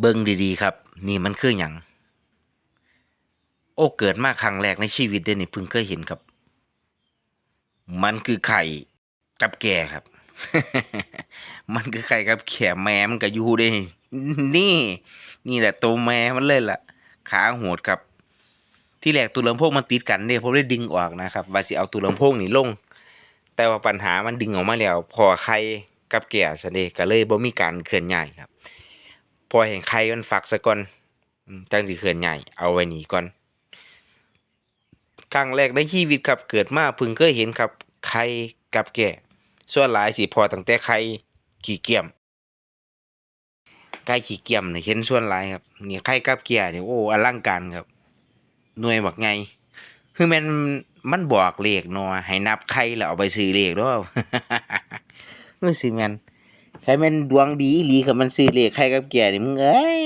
เบิ่งดีๆ ครับ นี่มันคือหยังโอ้เกิดมาครั้งแรกในชีวิตเด้นี่เพิ่งเคยเห็นครับ มันคือไข่กับแก่ครับ มันคือไข่กับแข่แม่มันก็อยู่เด้นี่ นี่แหละตัวแม่มันเลยล่ะ ขาโหดครับ ที่แรกตัวลำโพงมันติดกันเด้ผมเลยดึงออกนะครับว่าสิเอาตัวลำโพงนี่ลง แต่ว่าปัญหามันดึงออกมาแล้ว พอไข่กับแก่ซะเด้ก็เลยบ่มีการเคลื่อนย้ายครับ พอเห็นไข่มันฝักซะก่อนอืมจังสิเคลื่อนย้ายเอาไว้หนีก่อนครั้งแรกในชีวิตครับเกิดมาพิ่งเคยเห็นครับไข่กับแก่ส่วนหลายสิพอตั้งแต่ไข่ขี้เกียมไก่ขี้เกียมเนี่ยเห็นส่วนหลายครับนี่ไข่กับแก่เนี่ยโอ้อลังการครับหน่วยบักไงคือมันมันบอกเลขเนาะให้นับไข่แล้วเอาไปซื้อเลขด้อมันสิแม่น ใครแม่นดวงดีอีหลีกับมันซื้อเลขใครกับแก่นี่มึงเอ้ย